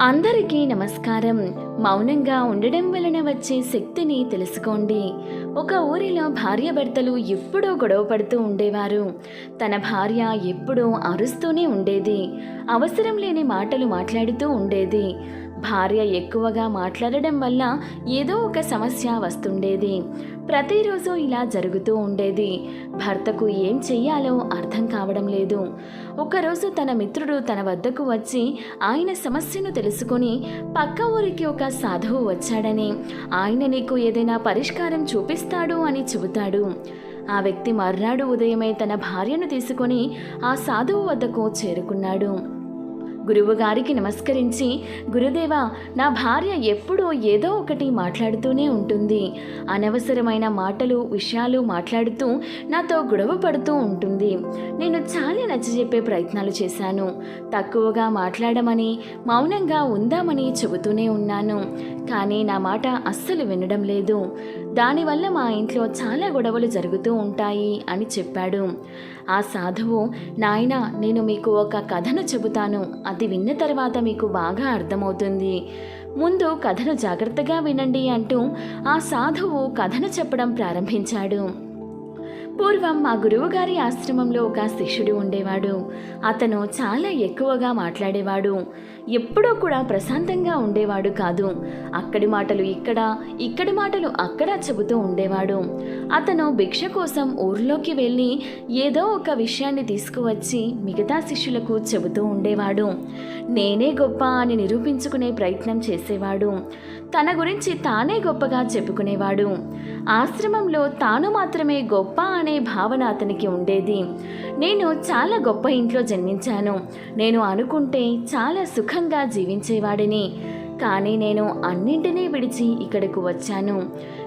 అందరికీ నమస్కారం. మౌనంగా ఉండడం వలన వచ్చే శక్తిని తెలుసుకోండి. ఒక ఊరిలో భార్యాభర్తలు ఎప్పుడూ గొడవ పడుతూ ఉండేవారు. తన భార్య ఎప్పుడూ అరుస్తూనే ఉండేది. అవసరం లేని మాటలు మాట్లాడుతూ ఉండేది. భార్య ఎక్కువగా మాట్లాడడం వల్ల ఏదో ఒక సమస్య వస్తుండేది. ప్రతిరోజు ఇలా జరుగుతూ ఉండేది. భర్తకు ఏం చెయ్యాలో అర్థం కావడం లేదు. ఒకరోజు తన మిత్రుడు తన వద్దకు వచ్చి ఆయన సమస్యను తెలుసుకొని పక్క ఊరికి ఒక సాధువు వచ్చాడని ఆయన నీకు ఏదైనా పరిష్కారం చూపిస్తాడు అని చెబుతాడు. ఆ వ్యక్తి మర్నాడు ఉదయమే తన భార్యను తీసుకొని ఆ సాధువు వద్దకు చేరుకున్నాడు. గురువుగారికి నమస్కరించి గురుదేవా నా భార్య ఎప్పుడూ ఏదో ఒకటి మాట్లాడుతూనే ఉంటుంది. అనవసరమైన మాటలు విషయాలు మాట్లాడుతూ నాతో గొడవ పడుతూ ఉంటుంది. నేను చాలా నచ్చజెప్పే ప్రయత్నాలు చేశాను. తక్కువగా మాట్లాడమని మౌనంగా ఉందామని చెబుతూనే ఉన్నాను. కానీ నా మాట అస్సలు వినడం లేదు. దానివల్ల మా ఇంట్లో చాలా గొడవలు జరుగుతూ ఉంటాయి అని చెప్పాడు. ఆ సాధువు నాయన నేను మీకు ఒక కథను చెబుతాను. అది విన్న తర్వాత మీకు బాగా అర్థమవుతుంది. ముందు కథను జాగ్రత్తగా వినండి అంటూ ఆ సాధువు కథను చెప్పడం ప్రారంభించాడు. పూర్వం మా గురువుగారి ఆశ్రమంలో ఒక శిష్యుడు ఉండేవాడు. అతను చాలా ఎక్కువగా మాట్లాడేవాడు. ఎప్పుడూ కూడా ప్రశాంతంగా ఉండేవాడు కాదు. అక్కడి మాటలు ఇక్కడ ఇక్కడి మాటలు అక్కడ చెబుతూ ఉండేవాడు. అతను భిక్ష కోసం ఊర్లోకి వెళ్ళి ఏదో ఒక విషయాన్ని తీసుకువచ్చి మిగతా శిష్యులకు చెబుతూ ఉండేవాడు. నేనే గొప్ప అని నిరూపించుకునే ప్రయత్నం చేసేవాడు. తన గురించి తానే గొప్పగా చెప్పుకునేవాడు. ఆశ్రమంలో తాను మాత్రమే గొప్ప అనే భావన అతనికి ఉండేది. నేను చాలా గొప్ప ఇంట్లో జన్మించాను. నేను అనుకుంటే చాలా సుఖంగా జీవించేవాడిని. కానీ నేను అన్నింటినీ విడిచి ఇక్కడకు వచ్చాను.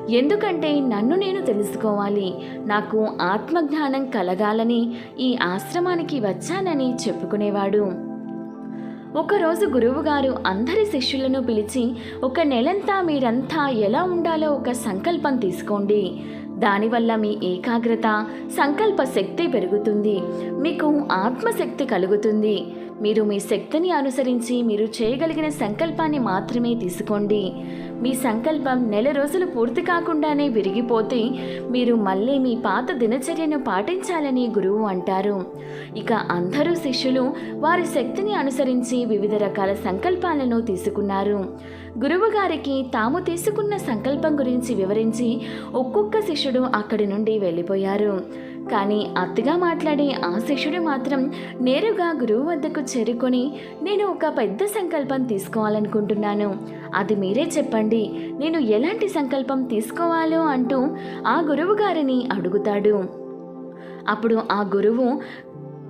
ఎందుకంటే నన్ను నేను తెలుసుకోవాలి. నాకు ఆత్మజ్ఞానం కలగాలని ఈ ఆశ్రమానికి వచ్చానని చెప్పుకునేవాడు. ఒకరోజు గురువుగారు అందరి శిష్యులను పిలిచి ఒక నెలంతా మీరంతా ఎలా ఉండాలో ఒక సంకల్పం తీసుకోండి. దానివల్ల మీ ఏకాగ్రత సంకల్ప శక్తి పెరుగుతుంది. మీకు ఆత్మశక్తి కలుగుతుంది. మీరు మీ శక్తిని అనుసరించి మీరు చేయగలిగిన సంకల్పాన్ని మాత్రమే తీసుకోండి. మీ సంకల్పం నెల రోజులు పూర్తి కాకుండానే విరిగిపోతే మీరు మళ్ళీ మీ పాత దినచర్యను పాటించాలని గురువు అంటారు. ఇక అందరూ శిష్యులు వారి శక్తిని అనుసరించి వివిధ రకాల సంకల్పాలను తీసుకున్నారు. గురువుగారికి తాము తీసుకున్న సంకల్పం గురించి వివరించి ఒక్కొక్క శిష్యుడు అక్కడి నుండి వెళ్ళిపోయారు. కానీ అత్తగా మాట్లాడే ఆ శిష్యుడు మాత్రం నేరుగా గురువు వద్దకు చేరుకొని నేను ఒక పెద్ద సంకల్పం తీసుకోవాలనుకుంటున్నాను. అది మీరే చెప్పండి. నేను ఎలాంటి సంకల్పం తీసుకోవాలో అంటూ ఆ గురువు గారిని అడుగుతాడు. అప్పుడు ఆ గురువు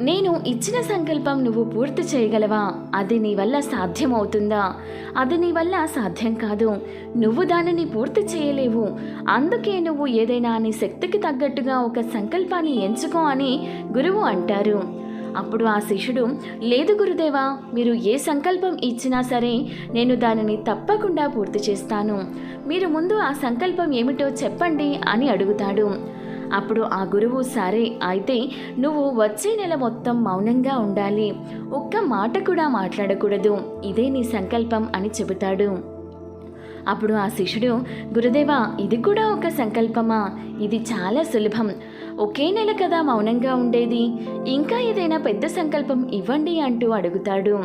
నేను ఇచ్చిన సంకల్పం నువ్వు పూర్తి చేయగలవా? అది నీ వల్ల సాధ్యమవుతుందా? అది నీ వల్ల సాధ్యం కాదు. నువ్వు దానిని పూర్తి చేయలేవు. అందుకే నువ్వు ఏదైనా నీ శక్తికి తగ్గట్టుగా ఒక సంకల్పాన్ని ఎంచుకో అని గురువు అంటారు. అప్పుడు ఆ శిష్యుడు లేదు గురుదేవా మీరు ఏ సంకల్పం ఇచ్చినా సరే నేను దానిని తప్పకుండా పూర్తి చేస్తాను. మీరు ముందు ఆ సంకల్పం ఏమిటో చెప్పండి అని అడుగుతాడు. అప్పుడు ఆ గురువు సరే అయితే నువ్వు వచ్చే నెల మొత్తం మౌనంగా ఉండాలి. ఒక్క మాట కూడా మాట్లాడకూడదు. ఇదే నీ సంకల్పం అని చెబుతాడు. అప్పుడు ఆ శిష్యుడు గురుదేవా ఇది కూడా ఒక సంకల్పమా? ఇది చాలా సులభం. ఒకే నెల కదా మౌనంగా ఉండేది. ఇంకా ఏదైనా పెద్ద సంకల్పం ఇవ్వండి అంటూ అడుగుతాడు.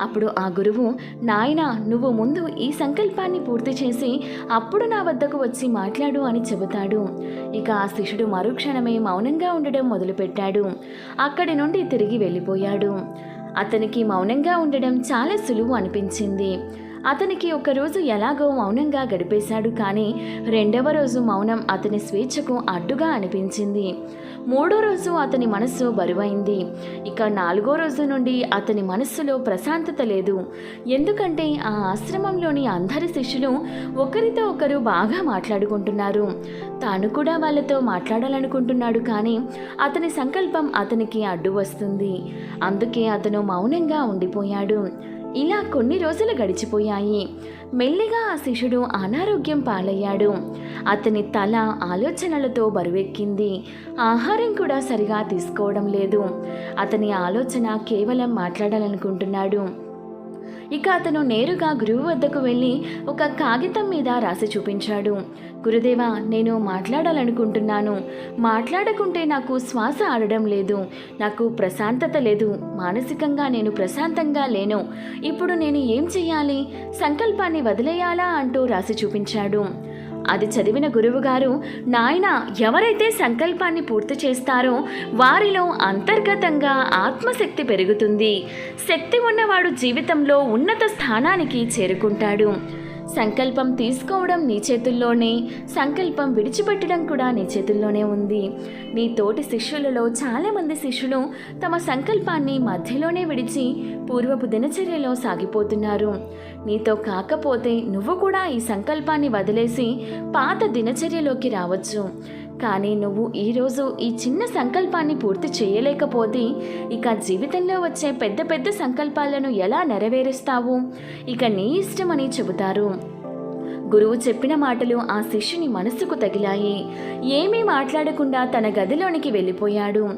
అప్పుడు ఆ గురువు నాయన నువ్వు ముందు ఈ సంకల్పాన్ని పూర్తి చేసి అప్పుడు నా వద్దకు వచ్చి మాట్లాడు అని చెబుతాడు. ఇక ఆ శిష్యుడు మరుక్షణమే మౌనంగా ఉండడం మొదలుపెట్టాడు. అక్కడి నుండి తిరిగి వెళ్ళిపోయాడు. అతనికి మౌనంగా ఉండడం చాలా సులువు అనిపించింది. అతనికి ఒకరోజు ఎలాగో మౌనంగా గడిపేశాడు కానీ రెండవ రోజు మౌనం అతని స్వేచ్ఛకు అడ్డుగా అనిపించింది. మూడో రోజు అతని మనస్సు బరువైంది. ఇక నాలుగో రోజు నుండి అతని మనస్సులో ప్రశాంతత లేదు. ఎందుకంటే ఆ ఆశ్రమంలోని అందరి శిష్యులు ఒకరితో ఒకరు బాగా మాట్లాడుకుంటున్నారు. తాను కూడా వాళ్ళతో మాట్లాడాలనుకుంటున్నాడు కానీ అతని సంకల్పం అతనికి అడ్డు వస్తుంది. అందుకే అతను మౌనంగా ఉండిపోయాడు. ఇలా కొన్ని రోజులు గడిచిపోయాయి. మెల్లిగా ఆ శిష్యుడు అనారోగ్యం పాలయ్యాడు. అతని తల ఆలోచనలతో బరువెక్కింది. ఆహారం కూడా సరిగా తీసుకోవడం లేదు. అతని ఆలోచన కేవలం మాట్లాడాలనుకుంటున్నాడు. ఇక అతను నేరుగా గురువు వద్దకు వెళ్ళి ఒక కాగితం మీద రాసి చూపించాడు. గురుదేవా నేను మాట్లాడాలనుకుంటున్నాను. మాట్లాడకుంటే నాకు శ్వాస ఆడడం లేదు. నాకు ప్రశాంతత లేదు. మానసికంగా నేను ప్రశాంతంగా లేను. ఇప్పుడు నేను ఏం చెయ్యాలి? సంకల్పాన్ని వదిలేయాలా? అంటూ రాసి చూపించాడు. అది చదివిన గురువుగారు నాయన ఎవరైతే సంకల్పాన్ని పూర్తి చేస్తారో వారిలో అంతర్గతంగా ఆత్మశక్తి పెరుగుతుంది. శక్తి ఉన్నవాడు జీవితంలో ఉన్నత స్థానానికి చేరుకుంటాడు. సంకల్పం తీసుకోవడం నీ చేతుల్లోనే సంకల్పం విడిచిపెట్టడం కూడా నీ చేతుల్లోనే ఉంది. నీ తోటి శిష్యులలో చాలామంది శిష్యులు తమ సంకల్పాన్ని మధ్యలోనే విడిచి పూర్వపు దినచర్యలో సాగిపోతున్నారు. నీతో కాకపోతే నువ్వు కూడా ఈ సంకల్పాన్ని వదిలేసి పాత దినచర్యలోకి రావచ్చు. కానీ నువ్వు ఈరోజు ఈ చిన్న సంకల్పాన్ని పూర్తి చేయలేకపోతే ఇక జీవితంలో వచ్చే పెద్ద పెద్ద సంకల్పాలను ఎలా నెరవేరుస్తావు? ఇక నీ ఇష్టమని చెబుతారు. గురువు చెప్పిన మాటలు ఆ శిష్యుని మనస్సుకు తగిలాయి. ఏమీ మాట్లాడకుండా తన గదిలోనికి వెళ్ళిపోయాడు.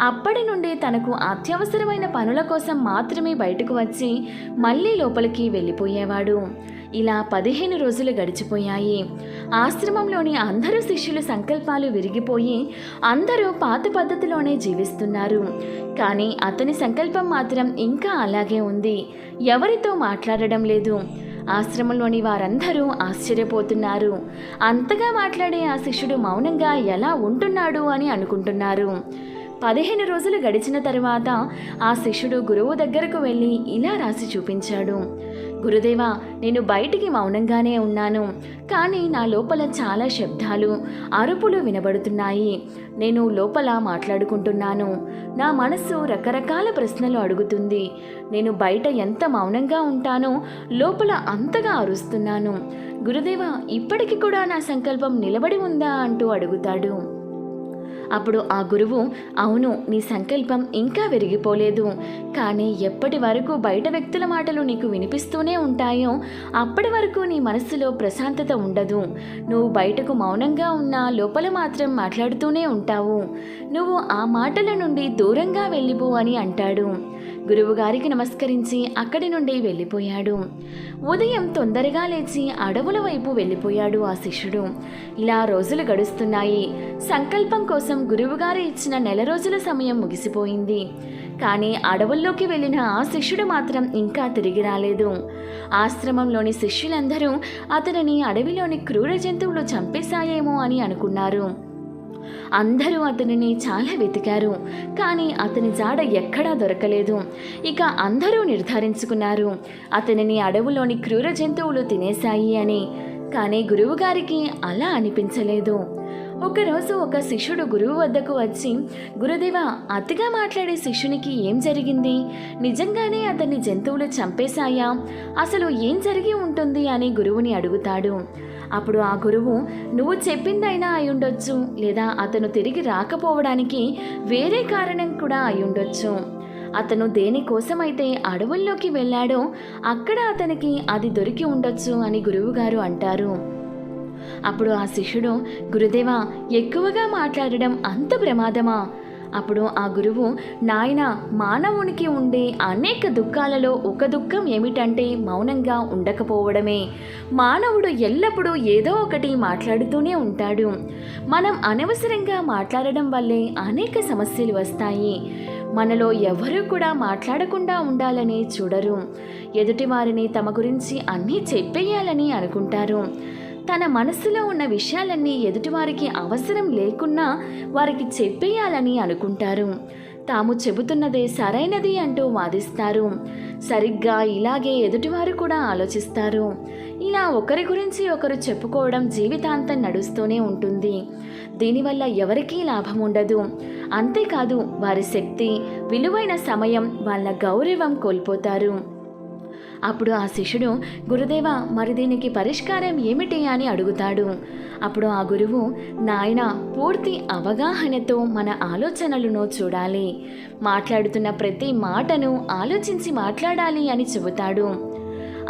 అప్పటి నుండి తనకు అత్యవసరమైన పనుల కోసం మాత్రమే బయటకు వచ్చి మళ్ళీ లోపలికి వెళ్ళిపోయేవాడు. ఇలా పదిహేను రోజులు గడిచిపోయాయి. ఆశ్రమంలోని అందరూ శిష్యుల సంకల్పాలు విరిగిపోయి అందరూ పాత పద్ధతిలోనే జీవిస్తున్నారు. కానీ అతని సంకల్పం మాత్రం ఇంకా అలాగే ఉంది. ఎవరితో మాట్లాడడం లేదు. ఆశ్రమంలోని వారందరూ ఆశ్చర్యపోతున్నారు. అంతగా మాట్లాడే ఆ శిష్యుడు మౌనంగా ఎలా ఉంటున్నాడు అని అనుకుంటున్నారు. పదిహేను రోజులు గడిచిన తర్వాత ఆ శిష్యుడు గురువు దగ్గరకు వెళ్ళి ఇలా రాసి చూపించాడు. గురుదేవా నేను బయటికి మౌనంగానే ఉన్నాను కానీ నా లోపల చాలా శబ్దాలు అరుపులు వినబడుతున్నాయి. నేను లోపల మాట్లాడుకుంటున్నాను. నా మనసు రకరకాల ప్రశ్నలు అడుగుతుంది. నేను బయట ఎంత మౌనంగా ఉంటానో లోపల అంతగా అరుస్తున్నాను. గురుదేవా ఇప్పటికి కూడా నా సంకల్పం నిలబడి ఉందా అంటూ అడుగుతాడు. అప్పుడు ఆ గురువు అవును నీ సంకల్పం ఇంకా విరిగిపోలేదు. కానీ ఎప్పటి వరకు బయట వ్యక్తుల మాటలు నీకు వినిపిస్తూనే ఉంటాయో అప్పటి వరకు నీ మనస్సులో ప్రశాంతత ఉండదు. నువ్వు బయటకు మౌనంగా ఉన్నా లోపల మాత్రం మాట్లాడుతూనే ఉంటావు. నువ్వు ఆ మాటల నుండి దూరంగా వెళ్ళిపో అని అంటాడు. గురువుగారికి నమస్కరించి అక్కడి నుండి వెళ్ళిపోయాడు. ఉదయం తొందరగా లేచి అడవుల వైపు వెళ్ళిపోయాడు ఆ శిష్యుడు. ఇలా రోజులు గడుస్తున్నాయి. సంకల్పం కోసం గురువుగారు ఇచ్చిన నెల రోజుల సమయం ముగిసిపోయింది. కానీ అడవుల్లోకి వెళ్ళిన ఆ శిష్యుడు మాత్రం ఇంకా తిరిగి రాలేదు. ఆశ్రమంలోని శిష్యులందరూ అతనిని అడవిలోని క్రూర జంతువులు చంపేశాయేమో అని అనుకున్నారు. అందరూ అతనిని చాలా వెతికారు. కానీ అతని జాడ ఎక్కడా దొరకలేదు. ఇక అందరూ నిర్ధారించుకున్నారు. అతనిని అడవులోని క్రూర జంతువులు తినేశాయి అని. కానీ గురువుగారికి అలా అనిపించలేదు. ఒకరోజు ఒక శిష్యుడు గురువు వద్దకు వచ్చి గురుదేవ అతిగా మాట్లాడే శిష్యునికి ఏం జరిగింది? నిజంగానే అతన్ని జంతువులు చంపేశాయా? అసలు ఏం జరిగి ఉంటుంది? అని గురువుని అడుగుతాడు. అప్పుడు ఆ గురువు నువ్వు చెప్పిందైనా అయ్యుండొచ్చు లేదా అతను తిరిగి రాకపోవడానికి వేరే కారణం కూడా అయ్యుండొచ్చు. అతను దేనికోసమైతే అడవుల్లోకి వెళ్ళాడో అక్కడ అతనికి అది దొరికి ఉండొచ్చు అని గురువుగారు అంటారు. అప్పుడు ఆ శిష్యుడు గురుదేవా ఎక్కువగా మాట్లాడడం అంత ప్రమాదమా? అప్పుడు ఆ గురువు నాయన మానవునికి ఉండే అనేక దుఃఖాలలో ఒక దుఃఖం ఏమిటంటే మౌనంగా ఉండకపోవడమే. మానవుడు ఎల్లప్పుడూ ఏదో ఒకటి మాట్లాడుతూనే ఉంటాడు. మనం అనవసరంగా మాట్లాడడం వల్లే అనేక సమస్యలు వస్తాయి. మనలో ఎవరూ కూడా మాట్లాడకుండా ఉండాలని చూడరు. ఎదుటివారిని తమ గురించి అన్నీ చెప్పేయాలని అనుకుంటారు. తన మనసులో ఉన్న విషయాలన్నీ ఎదుటివారికి అవసరం లేకున్నా వారికి చెప్పేయాలని అనుకుంటారు. తాము చెబుతున్నదే సరైనది అంటూ వాదిస్తారు. సరిగ్గా ఇలాగే ఎదుటివారు కూడా ఆలోచిస్తారు. ఇలా ఒకరి గురించి ఒకరు చెప్పుకోవడం జీవితాంతం నడుస్తూనే ఉంటుంది. దీనివల్ల ఎవరికీ లాభం ఉండదు. అంతేకాదు వారి శక్తి విలువైన సమయం వాళ్ళ గౌరవం కోల్పోతారు. అప్పుడు ఆ శిష్యుడు గురుదేవ మరి దీనికి పరిష్కారం ఏమిటి అని అడుగుతాడు. అప్పుడు ఆ గురువు నాయన పూర్తి అవగాహనతో మన ఆలోచనలను చూడాలి. మాట్లాడుతున్న ప్రతి మాటను ఆలోచించి మాట్లాడాలి అని చెబుతాడు.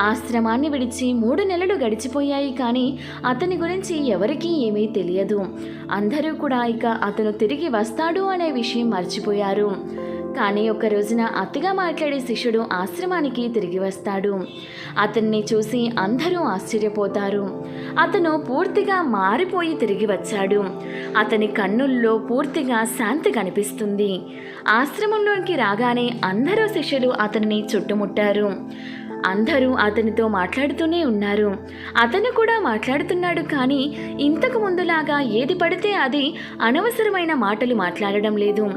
ఆశ్రమాన్ని విడిచి మూడు నెలలు గడిచిపోయాయి కానీ అతని గురించి ఎవరికీ ఏమీ తెలియదు. అందరూ కూడా ఇక అతను తిరిగి వస్తాడు అనే విషయం మర్చిపోయారు. కానీ ఒక రోజున అతిగా మాట్లాడే శిష్యుడు ఆశ్రమానికి తిరిగి వస్తాడు. అతన్ని చూసి అందరూ ఆశ్చర్యపోతారు. అతను పూర్తిగా మారిపోయి తిరిగి వచ్చాడు. అతని కన్నుల్లో పూర్తిగా శాంతి కనిపిస్తుంది. ఆశ్రమంలోకి రాగానే అందరూ శిష్యులు అతన్ని చుట్టుముట్టారు. అందరూ అతనితో మాట్లాడుతూనే ఉన్నారు. అతను కూడా మాట్లాడుతున్నాడు కానీ ఇంతకు ముందులాగా ఏది పడితే అది అనవసరమైన మాటలు మాట్లాడడం లేదు.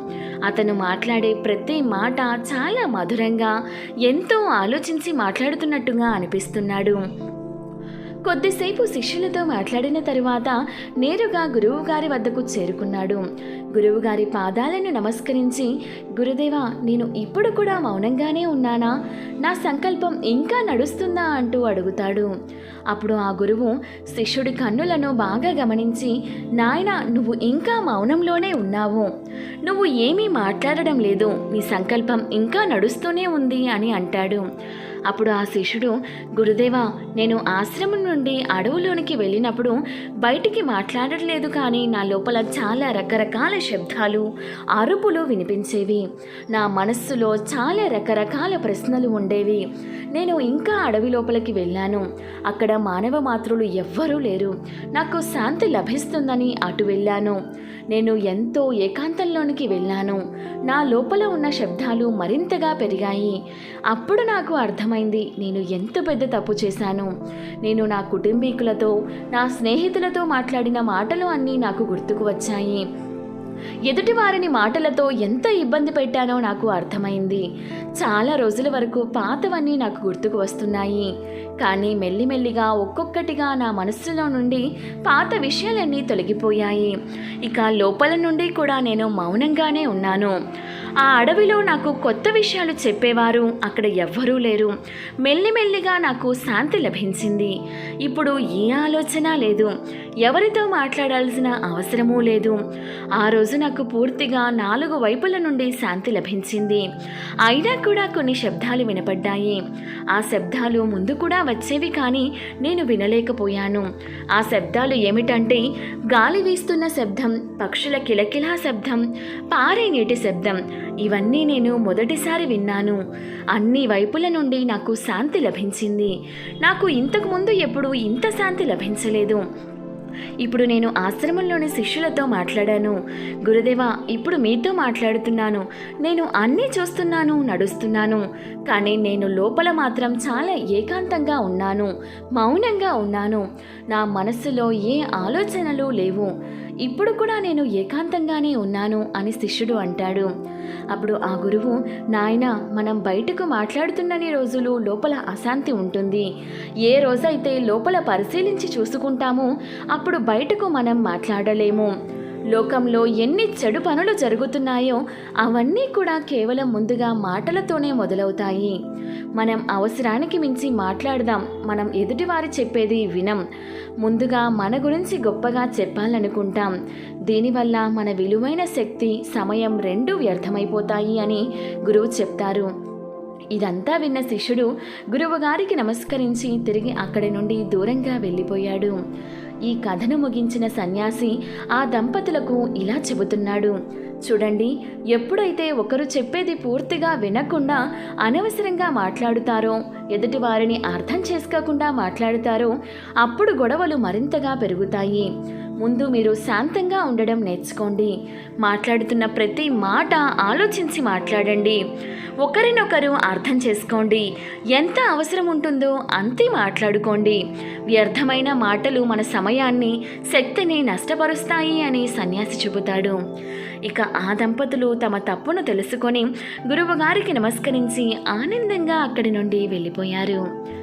అతను మాట్లాడే ప్రతి మాట చాలా మధురంగా ఎంతో ఆలోచించి మాట్లాడుతున్నట్టుగా అనిపిస్తున్నాడు. కొద్దిసేపు శిష్యులతో మాట్లాడిన తరువాత నేరుగా గురువుగారి వద్దకు చేరుకున్నాడు. గురువుగారి పాదాలను నమస్కరించి గురుదేవా నేను ఇప్పుడు కూడా మౌనంగానే ఉన్నానా? నా సంకల్పం ఇంకా నడుస్తుందా? అంటూ అడుగుతాడు. అప్పుడు ఆ గురువు శిష్యుడి కన్నులను బాగా గమనించి నాయన నువ్వు ఇంకా మౌనంలోనే ఉన్నావు. నువ్వు ఏమీ మాట్లాడడం లేదు. నీ సంకల్పం ఇంకా నడుస్తూనే ఉంది అని అంటాడు. అప్పుడు ఆ శిష్యుడు గురుదేవా నేను ఆశ్రమం నుండి అడవులోనికి వెళ్ళినప్పుడు బయటికి మాట్లాడట్లేదు కానీ నా లోపల చాలా రకరకాల శబ్దాలు అరుపులు వినిపించేవి. నా మనస్సులో చాలా రకరకాల ప్రశ్నలు ఉండేవి. నేను ఇంకా అడవి లోపలికి వెళ్ళాను. అక్కడ మానవ మాత్రులు ఎవ్వరూ లేరు. నాకు శాంతి లభిస్తుందని అటు వెళ్ళాను. నేను ఎంతో ఏకాంతంలోనికి వెళ్ళాను. నా లోపల ఉన్న శబ్దాలు మరింతగా పెరిగాయి. అప్పుడు నాకు అర్థమైంది. నేను ఎంత పెద్ద తప్పు చేశాను? నేను నా కుటుంబీకులతో నా స్నేహితులతో మాట్లాడిన మాటలు అన్నీ నాకు గుర్తుకు వచ్చాయి. ఎదుటి వారిని మాటలతో ఎంత ఇబ్బంది పెట్టానో నాకు అర్థమైంది. చాలా రోజుల వరకు పాతవన్నీ నాకు గుర్తుకు వస్తున్నాయి. కానీ మెల్లిమెల్లిగా ఒక్కొక్కటిగా నా మనస్సులో నుండి పాత విషయాలన్నీ తొలగిపోయాయి. ఇక లోపల నుండి కూడా నేను మౌనంగానే ఉన్నాను. ఆ అడవిలో నాకు కొత్త విషయాలు చెప్పేవారు. అక్కడ ఎవ్వరూ లేరు. మెల్లిమెల్లిగా నాకు శాంతి లభించింది. ఇప్పుడు ఏ ఆలోచన లేదు. ఎవరితో మాట్లాడాల్సిన అవసరమూ లేదు. ఆ రోజు నాకు పూర్తిగా నాలుగు వైపుల నుండి శాంతి లభించింది. అయినా కూడా కొన్ని శబ్దాలు వినపడ్డాయి. ఆ శబ్దాలు ముందు కూడా వచ్చేవి కానీ నేను వినలేకపోయాను. ఆ శబ్దాలు ఏమిటంటే గాలి వీస్తున్న శబ్దం పక్షుల కిలకిలా శబ్దం పారే నీటి శబ్దం ఇవన్నీ నేను మొదటిసారి విన్నాను. అన్ని వైపుల నుండి నాకు శాంతి లభించింది. నాకు ఇంతకుముందు ఎప్పుడు ఇంత శాంతి లభించలేదు. ఇప్పుడు నేను ఆశ్రమంలోని శిష్యులతో మాట్లాడాను. గురుదేవా ఇప్పుడు మీతో మాట్లాడుతున్నాను. నేను అన్నీ చూస్తున్నాను నడుస్తున్నాను. కానీ నేను లోపల మాత్రం చాలా ఏకాంతంగా ఉన్నాను. మౌనంగా ఉన్నాను. నా మనస్సులో ఏ ఆలోచనలు లేవు. ఇప్పుడు కూడా నేను ఏకాంతంగానే ఉన్నాను అని శిష్యుడు అంటాడు. అప్పుడు ఆ గురువు నాయన మనం బయటకు మాట్లాడుతున్నన్ని రోజులు లోపల అశాంతి ఉంటుంది. ఏ రోజైతే లోపల పరిశీలించి చూసుకుంటామో అప్పుడు బయటకు మనం మాట్లాడలేము. లోకంలో ఎన్ని చెడు పనులు జరుగుతున్నాయో అవన్నీ కూడా కేవలం ముందుగా మాటలతోనే మొదలవుతాయి. మనం అవసరానికి మించి మాట్లాడదాం. మనం ఎదుటివారు చెప్పేది వినం. ముందుగా మన గురించి గొప్పగా చెప్పాలనుకుంటాం. దీనివల్ల మన విలువైన శక్తి సమయం రెండూ వ్యర్థమైపోతాయి అని గురువు చెప్తారు. ఇదంతా విన్న శిష్యుడు గురువుగారికి నమస్కరించి తిరిగి అక్కడి నుండి దూరంగా వెళ్ళిపోయాడు. ఈ కథను ముగించిన సన్యాసి ఆ దంపతులకు ఇలా చెబుతున్నాడు. చూడండి ఎప్పుడైతే ఒకరు చెప్పేది పూర్తిగా వినకుండా అనవసరంగా మాట్లాడుతారో ఎదుటి వారిని అర్థం చేసుకోకుండా మాట్లాడుతారో అప్పుడు గొడవలు మరింతగా పెరుగుతాయి. ముందు మీరు శాంతంగా ఉండడం నేర్చుకోండి. మాట్లాడుతున్న ప్రతి మాట ఆలోచించి మాట్లాడండి. ఒకరినొకరు అర్థం చేసుకోండి. ఎంత అవసరం ఉంటుందో అంతే మాట్లాడుకోండి. వ్యర్థమైన మాటలు మన సమయాన్ని శక్తిని నష్టపరుస్తాయి అని సన్యాసి చెబుతాడు. ఇక ఆ దంపతులు తమ తప్పును తెలుసుకొని గురువుగారికి నమస్కరించి ఆనందంగా అక్కడి నుండి వెళ్ళిపోయారు.